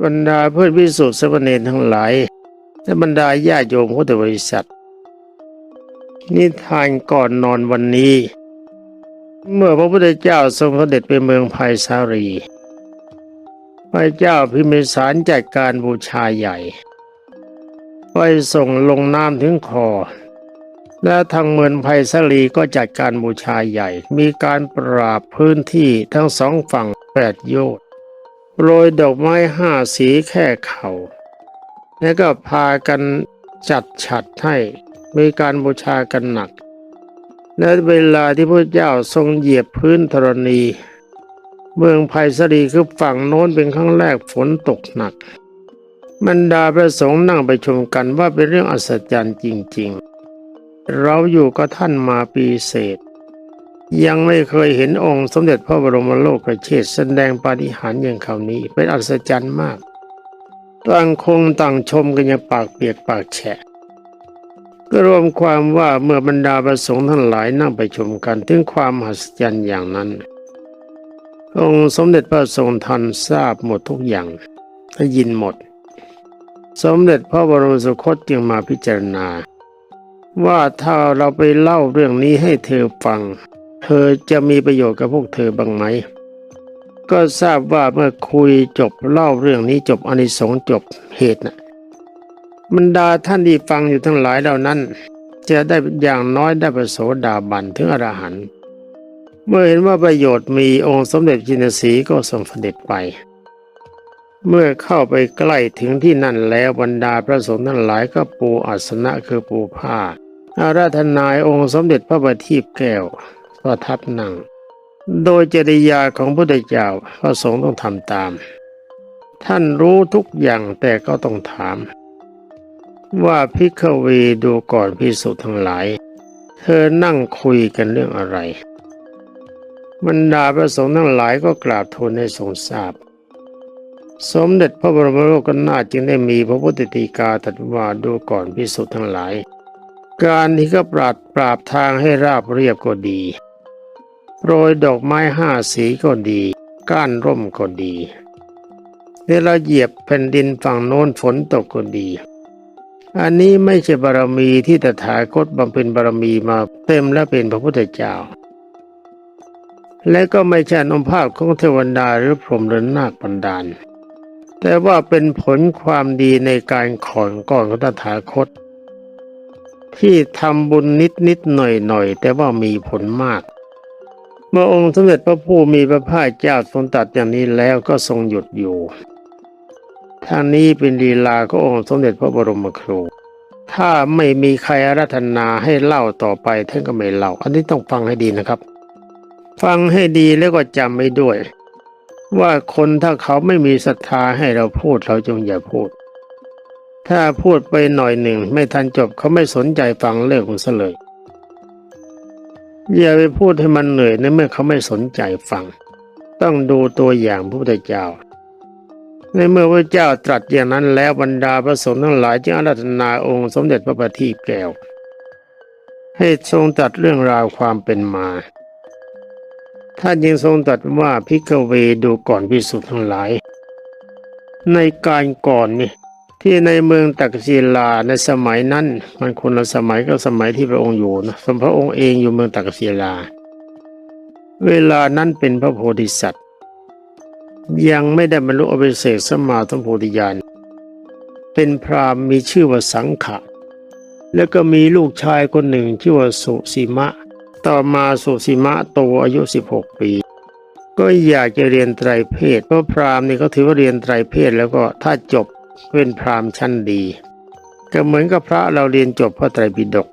บรรดาเพื่อนพิสุทธิ์สมณเณรทั้งหลายและบรรดาญาโยมพุทธบริษัท นิทานก่อนนอนวันนี้ เมื่อพระพุทธเจ้าทรงเสด็จไปเมืองไผ่สารีพระเจ้าพิมิสารจัดการบูชาใหญ่ไปส่งลงน้ำถึงคอ และทางเมืองไผ่สารีก็จัดการบูชาใหญ่ มีการปราบพื้นที่ทั้งสองฝั่งแปดโยชน์ โรยดอกไม้ห้าสีแค่เขา่า แล้วก็พากันจัดฉัดให้มีการบูชากันหนัก และเวลาที่พระเจ้าทรงเหยียบพื้นธรณี เมืองไผ่สรีคือฝั่งโน้นเป็นครั้งแรกฝนตกหนักบรรดาพระสงฆ์นั่งไปชมกันว่าเป็นเรื่องอัศจรรย์จริง ๆ เราอยู่กับท่านมาปีเศษ ยังไม่เคยเห็นองค์สมเด็จพระบรมโลกเชษฐ์แสดงปาฏิหาริย์อย่างคราวนี้เป็นอัศจรรย์มากต่างคงต่างชมกันอย่างปากเปียกปากแฉะก็รวมความว่าเมื่อบรรดาประสงค์ทั้งหลายนั่งไปชมกันถึงความมหัศจรรย์อย่างนั้น องค์สมเด็จพระทรงทันทราบหมดทุกอย่างได้ยินหมด สมเด็จพระบรมสุคตจึงมาพิจารณา ว่าถ้าเราไปเล่าเรื่องนี้ให้เธอฟัง เธอจะมีประโยชน์กับพวกเธอบ้างไหม ก็ทราบว่าเมื่อคุยจบเล่าเรื่องนี้จบอนิสงส์จบเหตุนะบรรดาท่านที่ฟังอยู่ทั้งหลายเหล่านั้น จะได้อย่างน้อยได้ประโสดาบันถึงอรหันต์เมื่อเห็นว่าประโยชน์มีองค์สมเด็จจินสีก็ทรงเสด็จไป เมื่อเข้าไปใกล้ถึงที่นั่นแล้วบรรดาพระสงฆ์ทั้งหลายก็ปูอาสนะคือปูผ้าอาราธนายองค์สมเด็จพระบัณฑิตแก้ว ประทับนั่ง โดยจริยาของพระพุทธเจ้าพระสงฆ์ต้องทำตาม ท่านรู้ทุกอย่างแต่ก็ต้องถาม ว่าพิกเวดูก่อนพิสุทั้งหลาย เธอนั่งคุยกันเรื่องอะไรบรรดาพระสงฆ์ทั้งหลายก็กราบทูลให้ทรงทราบ สมเด็จพระบรมโลกนาถจึงได้มีพระพุทธตีกาตรัสว่าดูก่อนพิสุทั้งหลาย การที่ก็ปราดปราบทางให้ราบเรียบก็ดี โรยดอกไม้ห้าสีก็ดี ก้านร่มก็ดี เวลาเหยียบแผ่นดินฝั่งโน้นฝนตกก็ดี อันนี้ไม่ใช่บารมีที่ตถาคตบำเพ็ญบารมีมาเต็มและเป็นพระพุทธเจ้า และก็ไม่ใช่อนุภาพของเทวดาหรือพรหมหรือนาคบันดาล แต่ว่าเป็นผลความดีในการขอนก่อนของตถาคต ที่ทำบุญนิดนิดหน่อยหน่อยแต่ว่ามีผลมาก เมื่อองค์สมเด็จพระผู้มีพระภาคเจ้าทรงตัดอย่างนี้แล้วก็ทรงหยุดอยู่ทางนี้เป็นลีลาขององค์สมเด็จพระบรมครู ถ้าไม่มีใครอารัธนาให้เล่าต่อไปท่านก็ไม่เล่า อันนี้ต้องฟังให้ดีนะครับ ฟังให้ดีแล้วก็จำไว้ด้วย ว่าคนถ้าเขาไม่มีศรัทธาให้เราพูดเราจงอย่าพูด ถ้าพูดไปหน่อยหนึ่งไม่ทันจบเขาไม่สนใจฟังเลิกคุณเลย อย่าไปพูดให้มันเหนื่อยในเมื่อเขาไม่สนใจฟัง ต้องดูตัวอย่างพระพุทธเจ้า ในเมื่อพระเจ้าตรัสอย่างนั้นแล้วบรรดาพระสงฆ์ทั้งหลายจึงอาราธนาองค์สมเด็จพระบัณฑิตแก้ว ให้ทรงตรัสเรื่องราวความเป็นมาท่านยังทรงตรัสว่าพิกเวดูก่อนพิสุทธ์ทั้งหลาย ในการก่อนนี่ ที่ในเมืองตักศิลาในสมัยนั้น มันคนละสมัยก็สมัยที่พระองค์อยู่นะสมพระองค์เองอยู่เมืองตักศิลา เวลานั้นเป็นพระโพธิสัตว์ ยังไม่ได้บรรลุอภิเศกสมมาสมโพธิญาณเป็นพราหมณ์มีชื่อว่าสังขะแล้วก็มีลูกชายคนหนึ่งชื่อว่าสุสีมะ ต่อมาสุสีมะโตอายุ 16 ปี ก็อยากจะเรียนไตรเพศเพราะพราหมณ์นี่เขาถือว่าเรียนไตรเพศแล้วก็ถ้าจบ เป็นพราหมณ์ชั้นดี ก็เหมือนกับพระเราเรียนจบพระไตรปิฎก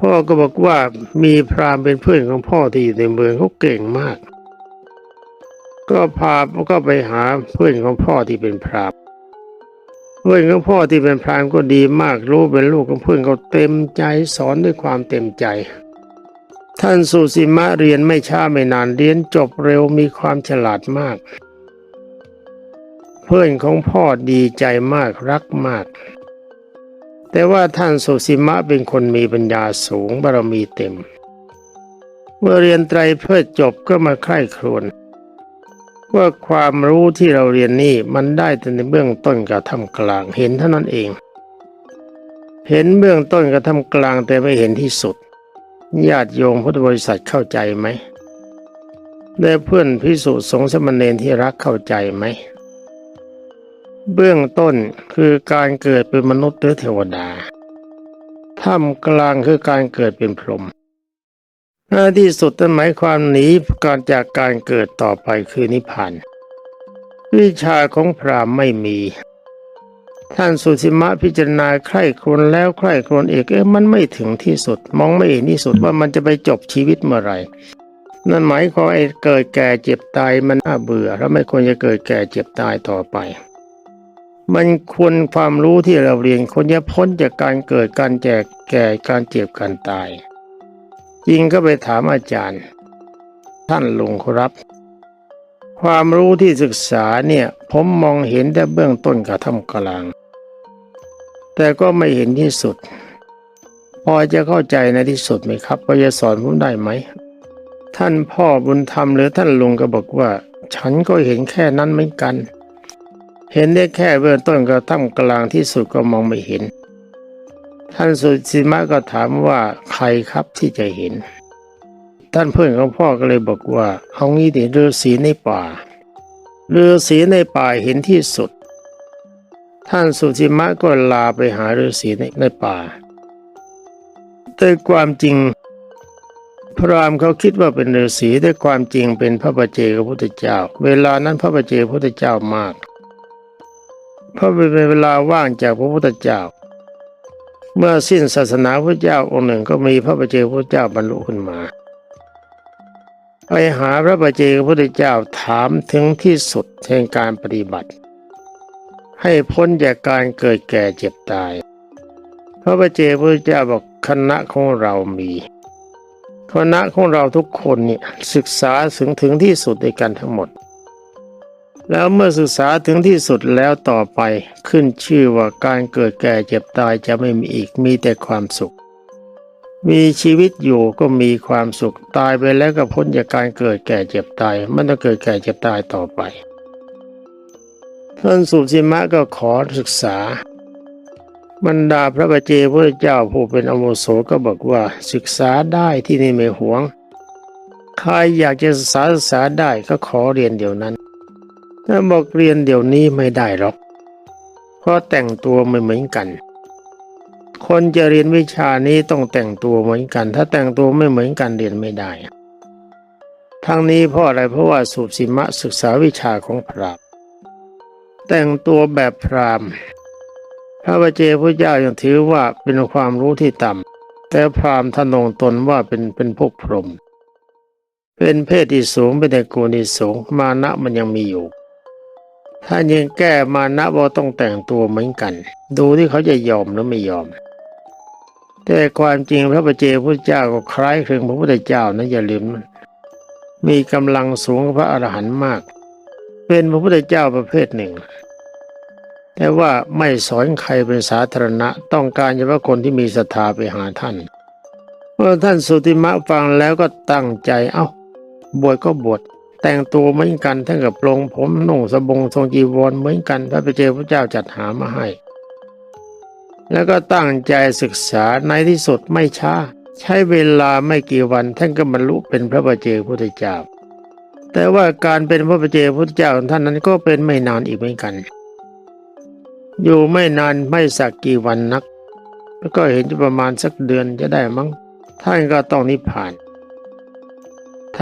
พ่อก็บอกว่ามีพราหมณ์เป็นเพื่อนของพ่อที่อยู่ในเมืองเขาเก่งมาก ก็พาก็ไปหาเพื่อนของพ่อที่เป็นพราหมณ์เพื่อนของพ่อที่เป็นพราหมณ์ก็ดีมากรู้เป็นลูกของเพื่อนเขาเต็มใจสอนด้วยความเต็มใจท่านสุสีมะเรียนไม่ช้าไม่นานเรียนจบเร็วมีความฉลาดมาก เพื่อนของพ่อดีใจมากรักมาก แต่ว่าท่านสุสีมะเป็นคนมีปัญญาสูงบารมีเต็ม เมื่อเรียนไตรเพศจบก็มาใคร่ครวญว่าความรู้ที่เราเรียนนี่มันได้แต่ในเบื้องต้นกับท่ามกลางเห็นเท่านั้นเอง เห็นเบื้องต้นกับท่ามกลางแต่ไม่เห็นที่สุดญาติโยมพุทธบริษัทเข้าใจไหมและเพื่อนพิสุสงฆ์สมณเณรที่รักเข้าใจไหม เบื้องต้นคือการเกิดเป็นมนุษย์หรือเทวดาท่ามกลางคือการเกิดเป็นพรหมหน้าที่สุดนั่นหมายความหนีการจากการเกิดต่อไปคือนิพพานวิชาของพราหมไม่มี ท่านสุธิมะพิจารณาใคร่ครวญแล้วใคร่ครวญอีกเอ๊ะมันไม่ถึงที่สุด มองไม่เห็นที่สุดว่ามันจะไปจบชีวิตเมื่อไหร่ นั่นหมายความไอ้เกิดแก่เจ็บตายมันน่าเบื่อ แล้วไม่ควรจะเกิดแก่เจ็บตายต่อไป มันควรความรู้ที่เราเรียนควรจะพ้นจากการเกิดการแจกแก่การเจ็บการตาย จริงก็ไปถามอาจารย์ ท่านลุงครับ ความรู้ที่ศึกษาเนี่ย ผมมองเห็นแต่เบื้องต้นกับท่ามกลาง แต่ก็ไม่เห็นที่สุด พอจะเข้าใจในที่สุดไหมครับพอจะสอนผมได้ไหม ท่านพ่อบุญธรรมหรือท่านลุงก็บอกว่า ฉันก็เห็นแค่นั้นเหมือนกัน เห็นได้แค่เบื้องต้นกับท่ามกลางที่สุดก็มองไม่เห็น ท่านสุสีมะก็ถามว่าใครครับที่จะเห็น ท่านเพื่อนของพ่อก็เลยบอกว่าเอางี้ดิฤาษีในป่าฤาษีในป่าเห็นที่สุด ท่านสุธิมะก็ลาไปหาฤาษีในในป่า แต่ความจริง พระรามเขาคิดว่าเป็นฤาษีแต่ความจริงเป็นพระปัจเจกพุทธเจ้า เวลานั้นพระปัจเจกพุทธเจ้ามาก เพราะเป็นเวลาว่างจากพระพุทธเจ้า เมื่อสิ้นศาสนาพระเจ้าองค์หนึ่งก็มีพระปัจเจพุทธเจ้าบรรลุขึ้นมาไปหาพระปัจเจกพุทธเจ้าถามถึงที่สุดแห่งการปฏิบัติ ให้พ้นจากการเกิดแก่เจ็บตาย พระปัจเจกพุทธเจ้าบอกคณะของเรามีคณะของเราทุกคนเนี่ยศึกษาถึงถึงที่สุดในกันทั้งหมด แล้วเมื่อศึกษาถึงที่สุดแล้วต่อไปขึ้นชื่อว่าการเกิดแก่เจ็บตายจะไม่มีอีกมีแต่ความสุข มีชีวิตอยู่ก็มีความสุขตายไปแล้วก็พ้นจากการเกิดแก่เจ็บตายไม่ต้องเกิดแก่เจ็บตายต่อไปท่านสุสิมะก็ขอศึกษา บรรดาพระบาเจพระเจ้าผู้เป็นอโมโสก็บอกว่าศึกษาได้ที่นี่ไม่หวง ใครอยากจะศึกษาศึกษาได้ก็ขอเรียนเดี๋ยวนั้น ถ้าบอกเรียนเดี๋ยวนี้ไม่ได้หรอก เพราะแต่งตัวไม่เหมือนกัน คนจะเรียนวิชานี้ต้องแต่งตัวเหมือนกัน ถ้าแต่งตัวไม่เหมือนกันเรียนไม่ได้ ทั้งนี้เพราะอะไรเพราะว่าสุสิมะศึกษาวิชาของพราหมณ์แต่งตัวแบบพราหมณ์พระบาเจพระเจ้ายังถือว่าเป็นความรู้ที่ต่ำแต่พราหมณ์ทนงตนว่าเป็นเป็นพวกพรหมเป็นเพศที่สูงเป็นแต่กูลที่สูงมานะมันยังมีอยู่ ถ้ายังแก้มานะว่าต้องแต่งตัวเหมือนกัน ดูที่เขาจะยอมหรือไม่ยอม แต่ความจริงพระบาเจพระเจ้าก็คล้ายคลึงพระพุทธเจ้านะอย่าลืมนมีกำลังสูงกว่าพระอรหันต์มาก เป็นพระพุทธเจ้าประเภทหนึ่ง แต่ว่าไม่สอนใครเป็นสาธารณะต้องการเฉพาะคนที่มีศรัทธาไปหาท่านเมื่อท่านสุติมะฟังแล้วก็ตั้งใจเอ้าบวชก็บวช แต่งตัวเหมือนกันทั้งกับปลงผมหนุ่งสบงทรงจีวรเหมือนกันพระไปเจอพระเจ้าจัดหามาให้ แล้วก็ตั้งใจศึกษาในที่สุดไม่ช้า ใช้เวลาไม่กี่วันท่านก็บรรลุเป็นพระปัจเจพุทธเจ้า แต่ว่าการเป็นพระปัจเจพุทธเจ้าของท่านนั้นก็เป็นไม่นานอีกเหมือนกัน อยู่ไม่นานไม่สักกี่วันนัก แล้วก็เห็นจะประมาณสักเดือนจะได้มั้งท่านก็ต้องนิพพาน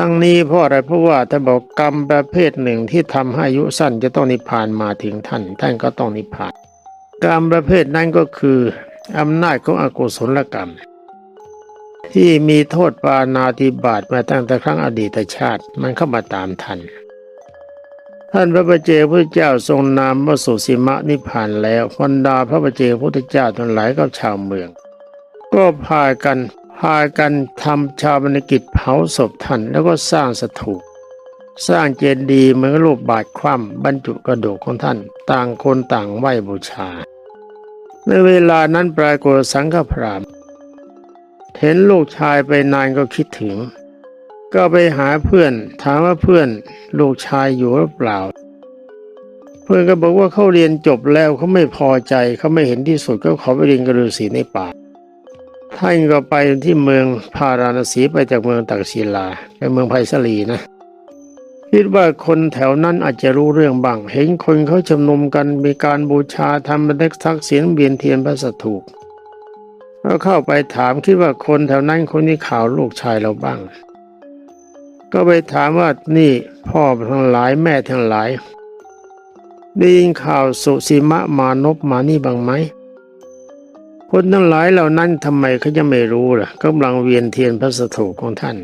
ทั้งนี้เพราะอะไรเพราะว่าท่านบอกกรรมประเภทหนึ่งที่ทำให้อายุสั้นจะต้องนิพพานมาถึงท่าน ท่านก็ต้องนิพพาน กรรมประเภทนั้นก็คืออำนาจของอกุศลกรรม ที่มีโทษปานาติบาตมาตั้งแต่ครั้งอดีตชาติมันเข้ามาตามทัน ท่านพระประเจพระเจ้าทรงนามว่าสุสีมะนิพพานแล้วบรรดาพระประเจพุทธเจ้าทั้งหลายกับชาวเมือง ก็พากัน พากันทำชาวบรรกิจเผาศพท่านแล้วก็สร้างสถูปสร้างเจดีย์เหมือนรูปบาทคว่ำบรรจุกระดูกของท่าน ต่างคนต่างไหว้บูชา ในเวลานั้นปรากฏสังฆพรามเห็นลูกชายไปนานก็คิดถึง ก็ไปหาเพื่อนถามว่าเพื่อนลูกชายอยู่หรือเปล่า เพื่อนก็บอกว่าเขาเรียนจบแล้วเขาไม่พอใจเขาไม่เห็นที่สุดก็ขอไปเรียนกฤษฎีในป่า ท่านก็ไปที่เมืองพาราณสีไปจากเมืองตักศิลาไปเมืองไผ่สลีนะคิดว่าคนแถวนั้นอาจจะรู้เรื่องบ้าง เห็นคนเขาชุมนุมกันมีการบูชาทำบันทึกทักษิณเวียนเทียนพระสถูปก็เข้าไปถามคิดว่าคนแถวนั้นคนนี้ข่าวลูกชายเราบ้าง ก็ไปถามว่านี่พ่อทั้งหลายแม่ทั้งหลายได้ยินข่าวสุสีมะมานพมานี่บ้างไหม คนทั้งหลายเหล่านั้นทำไมเขาจะไม่รู้ล่ะกำลังเวียนเทียนพระสถูปของท่าน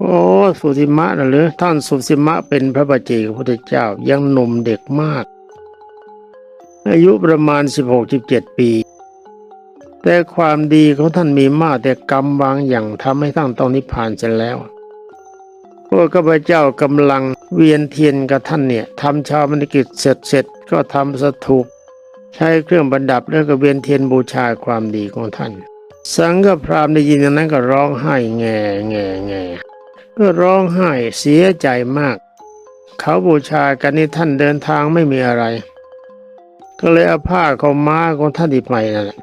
โอ้สุสิมะนะหรือท่านสุสิมะเป็นพระบัจเจกพุทธเจ้ายังหนุ่มเด็กมาก อายุประมาณ 16-17 ปี แต่ความดีของท่านมีมากแต่กรรมบางอย่างทำให้ท่านต้องนิพพานเสร็จแล้วพวกข้าพเจ้ากำลังเวียนเทียนกับท่านเนี่ยทำชาวมนกิจเสร็จเสร็จก็ทำสถูป ใช้เครื่องประดับแล้วก็เวียนเทียนบูชาความดีของท่าน สังฆพราหมณ์ได้ยินอย่างนั้นก็ร้องไห้แง่แง่แง่ก็ร้องไห้เสียใจมาก เขาบูชากันนี่ท่านเดินทางไม่มีอะไร ก็เลยเอาผ้าของม้าของท่านที่ไปนั่นแหละ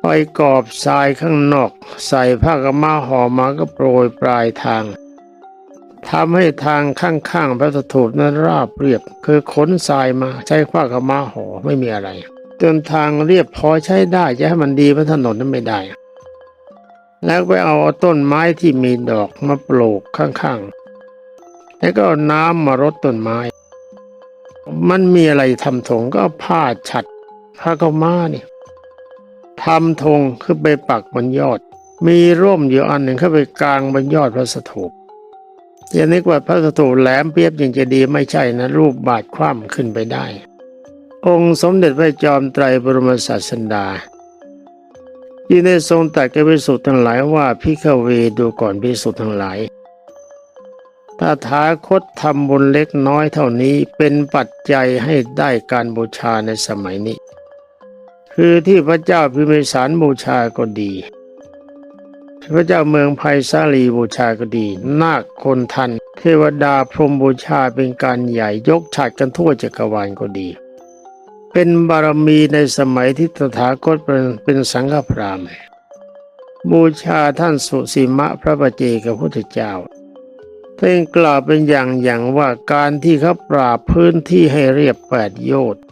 ไปกอบทรายข้างนอก ใส่ผ้ากำมาห่อมาก็โปรยปลายทาง ทำให้ทางข้างๆพระสถูปนั้นราบเรียบ คือขนทรายมาใช้ผ้ากำมาห่อไม่มีอะไร จนทางเรียบพอใช้ได้จะให้มันดีพระถนนนั้นไม่ได้ แล้วไปเอาต้นไม้ที่มีดอกมาปลูกข้างๆ แล้วก็น้ำมารดต้นไม้ มันมีอะไรทำถงก็ผ้าฉัดผ้ากำมานี่ทำธงขึ้นไปปักบนยอด มีร่มอยู่อันหนึ่งเข้าไปกลางบนยอดพระสถูป อย่านึกว่าพระสถูปแหลมเปียบยังจะดีไม่ใช่นะ รูปบาดคว่ำขึ้นไปได้ องค์สมเด็จพระจอมไตรบรมศาสดาที่ได้ทรงตรัสกับภิกษุทั้งหลายว่าพิฆเวดูก่อนภิกษุทั้งหลายถ้าถาคตทำบุญเล็กน้อยเท่านี้เป็นปัจจัยให้ได้การบูชาในสมัยนี้ คือที่พระเจ้าพิมิสารบูชาก็ดี พระเจ้าเมืองไผ่สาลีบูชาก็ดี นาคคนทัน เทวดาพรหมบูชาเป็นการใหญ่ยกฉาดกันทั่วจักรวาลก็ดี เป็นบารมีในสมัยที่ตถาคตเป็นเป็นสังฆพราหมณ์บูชาท่านสุสีมะพระปเจกับพุทธเจ้าเท่านกล่าวเป็นอย่างอย่างว่าการที่เขาปราบพื้นที่ให้เรียบแปดโยชน์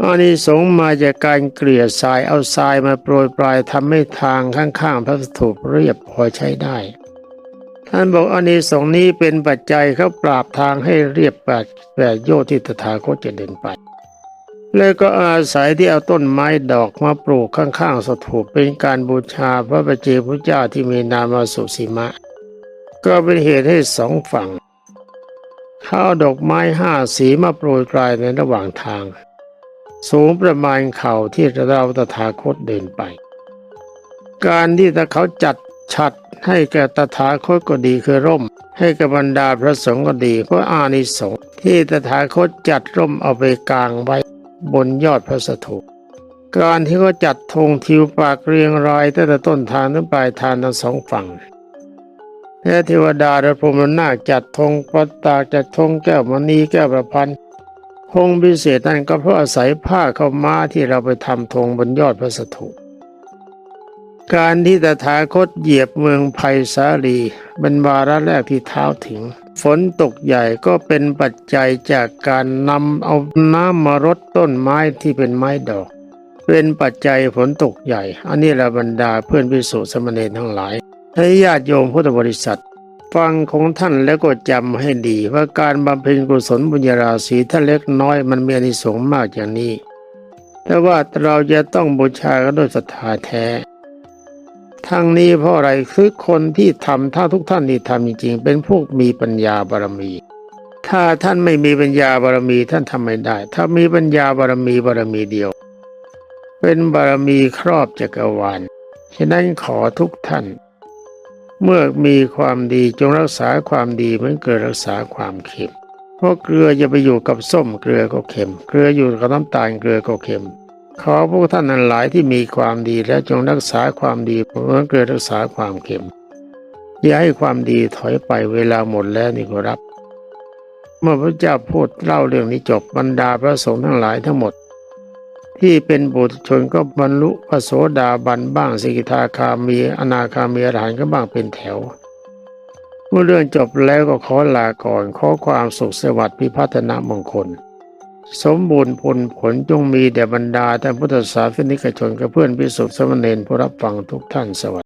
อานิสงส์มาจากการเกลี่ยทรายเอาทรายมาโปรยปลายทำให้ทางข้างๆพระสถูปเรียบพอใช้ได้ ท่านบอกอานิสงส์นี้เป็นปัจจัยเขาปราบทางให้เรียบแปดแปดโยที่ตถาคตจะเดินไป แล้วก็อาศัยที่เอาต้นไม้ดอกมาปลูกข้างๆสถูปเป็นการบูชาพระประเจพระเจ้าที่มีนามาสุสีมะ ก็เป็นเหตุให้สองฝั่งข้าดอกไม้ห้าสีมาโปรยปลายในระหว่างทาง สูงประมาณเข่าที่เราตถาคตเดินไป การที่ตะเขาจัดฉัดให้แก่ตถาคตก็ดีคือร่ม ให้กับบรรดาพระสงฆ์ก็ดีเพราะอานิสงส์ที่ตถาคตจัดร่มเอาไปกลางไว้บนยอดพระสถูปการที่เขาจัดธงทิวปากเรียงรายตั้งแต่ต้นทางถึงปลายทางทั้งสองฝั่งและเทวดาและพรหมนาคจัดธงปัตตาจัดธงแก้วมณีแก้วประพันธ์ ธงพิเศษนั่นก็เพราะอาศัยผ้าเข้ามาที่เราไปทำธงบนยอดพระสถูปการที่ตถาคตเหยียบเมืองไผ่สาลีเป็นวาระแรกที่เท้าถึง ฝนตกใหญ่ก็เป็นปัจจัยจากการนำเอาน้ำมารดต้นไม้ที่เป็นไม้ดอก เป็นปัจจัยฝนตกใหญ่ อันนี้ละบรรดาเพื่อนพิสุสมณีทั้งหลายให้ญาติโยมพุทธบริษัท ฟังของท่านแล้วก็จำให้ดี ว่าการบำเพ็ญกุศลบุญญาราศีถ้าเล็กน้อยมันมีอนิสงส์มากอย่างนี้ แต่ว่าเราจะต้องบูชากันด้วยศรัทธาแท้ ทั้งนี้เพราะอะไรคือคนที่ทำถ้าทุกท่านที่ทำจริงๆเป็นพวกมีปัญญาบารมี ถ้าท่านไม่มีปัญญาบารมีท่านทำไม่ได้ ถ้ามีปัญญาบารมีบารมีเดียว เป็นบารมีครอบจักรวาลฉะนั้นขอทุกท่าน เมื่อมีความดีจงรักษาความดีเหมือนเกลือรักษาความเค็ม เพราะเกลือจะไปอยู่กับส้มเกลือก็เค็ม เกลืออยู่กับน้ำตาลเกลือก็เค็ม ขอพวกท่านนั้นหลายที่มีความดีและจงรักษาความดีเหมือนเกลือรักษาความเค็ม อย่าให้ความดีถอยไปเวลาหมดแล้วนี่ขอรับ เมื่อพระเจ้าพูดเล่าเรื่องนี้จบบรรดาพระสงฆ์ทั้งหลายทั้งหมด ที่เป็นบุตรชนก็บรรลุพระโสดาบันบ้างสิกิทาคามีอนาคามีอรหันต์ก็บ้างเป็นแถว เมื่อเรื่องจบแล้วก็ขอลาก่อนขอความสุขสวัสดิ์พิพัฒนามงคล สมบูรณ์ผลผลจงมีแด่บรรดาท่านพุทธศาสนิกชนกับเพื่อนพิสุทธิสมณเณรผู้รับฟังทุกท่านสวัสดี